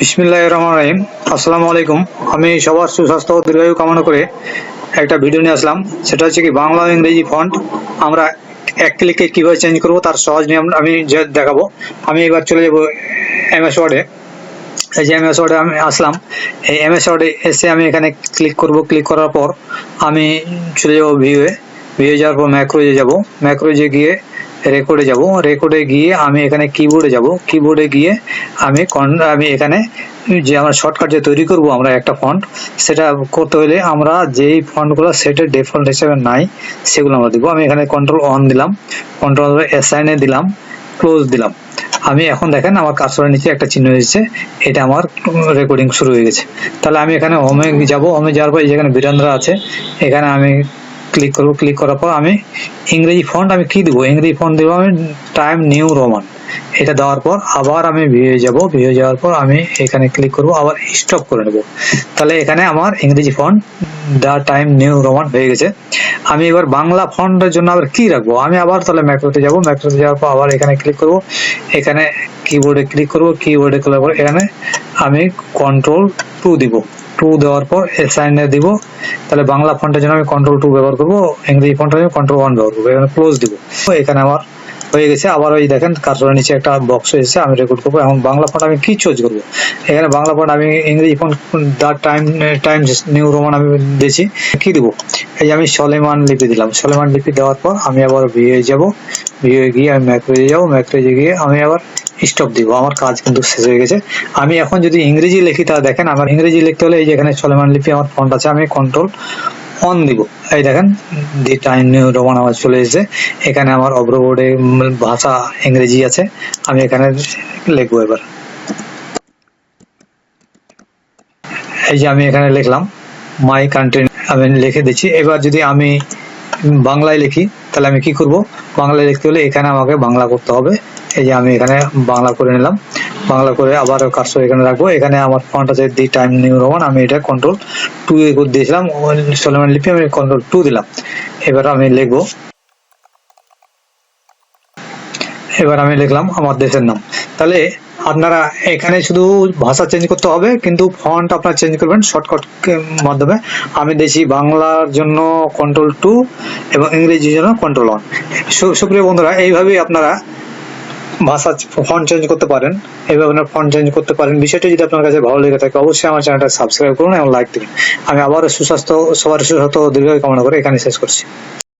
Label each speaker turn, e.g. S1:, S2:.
S1: বিসমিল্লাহ রহমান রহিম আসসালামু আলাইকুম। আমি সবার সুস্বাস্থ্য ও দীর্ঘায়ু কামনা করে একটা ভিডিও নিয়ে আসলাম। সেটা হচ্ছে কি, বাংলা ইংরেজি ফন্ট আমরা এক ক্লিকে কীভাবে চেঞ্জ করব তার সহজ নিয়ম আমি যে দেখাবো। আমি এবার চলে যাব এমএস ওয়ার্ডে এই যে এমএস ওয়ার্ডে আমি আসলাম। এই এমএস ওয়ার্ডে এসে আমি এখানে ক্লিক করব। ক্লিক করার পর আমি চলে যাব ভিউয়ে ভিউয়ে যাওয়ার পর ম্যাক্রোজে যাব। ম্যাক্রোজে গিয়ে রেকর্ডে যাব। রেকর্ডে গিয়ে আমি এখানে কিবোর্ডে যাব। কিবোর্ডে গিয়ে আমি আমি এখানে যে আমরা শর্টকাট যে তৈরি করব, আমরা একটা ফন্ট সেটা করতে হলে আমরা যেই ফন্টগুলো সেটের ডিফল্ট হিসেবে নাই, সেগুলো আমরা দিব। আমি এখানে কন্ট্রোল অন দিলাম কন্ট্রোল অ্যাসাইনে দিলাম ক্লোজ দিলাম। আমি এখন দেখেন আমার কাজটার নিচে একটা চিহ্ন এসেছে, এটা আমার রেকর্ডিং শুরু হয়ে গেছে। তাহলে আমি এখানে হোমে যাব। হোমে যাওয়ার পর যেখানে বীরেন্দ্র আছে, এখানে আমি ক্লিক করব ক্লিক করার পর আমি ইংরেজি ফন্ট আমি কি দেবো? ইংরেজি ফন্ট দেবো আমি টাইম নিউ রোমান এটা দেওয়ার পর আবার আমি ভিয়ে যাব। ভিয়ে যাওয়ার পর আমি এখানে ক্লিক করব, আবার স্টপ করে নেব। তাহলে এখানে আমার ইংরেজি font the time new Roman হয়ে গেছে। আমি এবার বাংলা ফন্টের জন্য আবার কি রাখব? আমি আবার তাহলে ম্যাক্রোতে যাব। ম্যাক্রোতে যাওয়ার পর আবার এখানে ক্লিক করব। এখানে কিবোর্ডে ক্লিক করব। কিবোর্ডে ক্লিক করে এখানে আমি কন্ট্রোল টু দিব। টু দেওয়ার পর এসাইনে দিব। তাহলে বাংলা ফন্টের জন্য আমি কন্ট্রোল টু ব্যবহার করব, ইংরেজি ফন্টের জন্য কন্ট্রোল ওয়ান ব্যবহার করব, এখানে ক্লোজ দিব। এখানে আমার হয়ে গেছে। আবার ওই দেখেন কার্সরের নিচে একটা বক্স এসেছে আমি রেকর্ড করব। এখন বাংলা ফন্ট আমি কি চুজ করব? এখানে বাংলা ফন্ট আমি ইংরেজি font the time time new Roman আমি দিয়েছি। কি দিব? এই আমি সলেমান লিপি দিলাম। সলেমান লিপি দেওয়ার পর আমি আবার ভিএ যাব। ভিএ গিয়ে আমি ম্যাক্রোজে যাব ম্যাক্রোজে গিয়ে আমি আবার স্টপ দিব। আমার কাজ কিন্তু শেষ হয়ে গেছে। আমি এখন যদি ইংরেজি লিখি তা দেখেন আমার ইংরেজি লিখতে হলে এই যে এখানে সলেমান লিপি আমার ফন্ট আছে, আমি কন্ট্রোল অন দিব। এই দেখেন, দি টাইম নিউ রোমান আমার চলে এসেছে। এখানে আমার অগ্রবোর্ডে ভাষা ইংরেজি আছে, আমি এখানে লিখব এবার। এই যে আমি এখানে লিখলাম মাই কান্ট্রি আমি লিখে দিচ্ছি। এবার যদি আমি বাংলায় লিখি, তাহলে আমি কি করব? বাংলায় লিখতে হলে এখানে আমাকে বাংলা করতে হবে। এই যে আমি এখানে বাংলা করে নিলাম। বাংলা করে আবার কাজটা এখানে রাখব। এখানে আমার ফন্ট আছে দি টাইম নিউ রোমান, আমি এটা কন্ট্রোল টু এ দিয়েছিলাম। সলেমান লিপি, আমি কন্ট্রোল টু দিলাম। এবার আমি লিখব। এবার আমি লিখলাম আমার দেশের নাম। তাহলে আপনারা এখানে শুধু ভাষা চেঞ্জ করতে হবে, কিন্তু ফন্ট আপনারা চেঞ্জ করবেন শর্টকাট মাধ্যমে। আমি দিয়েছি বাংলার জন্য কন্ট্রোল টু এবং ইংরেজির জন্য কন্ট্রোল ওয়ান সুপ্রিয় বন্ধুরা, এইভাবেই আপনারা ভাষা ফন্ট চেঞ্জ করতে পারেন। এইভাবে আপনার ফন্ট চেঞ্জ করতে পারেন। বিষয়টি যদি আপনার কাছে ভালো লেগে থাকে, অবশ্যই আমার চ্যানেলটা সাবস্ক্রাইব করুন এবং লাইক দিন। আমি আবারও সুস্বাস্থ্য, সবার সুস্বাস্থ্য দীর্ঘ কামনা করে এখানে শেষ করছি।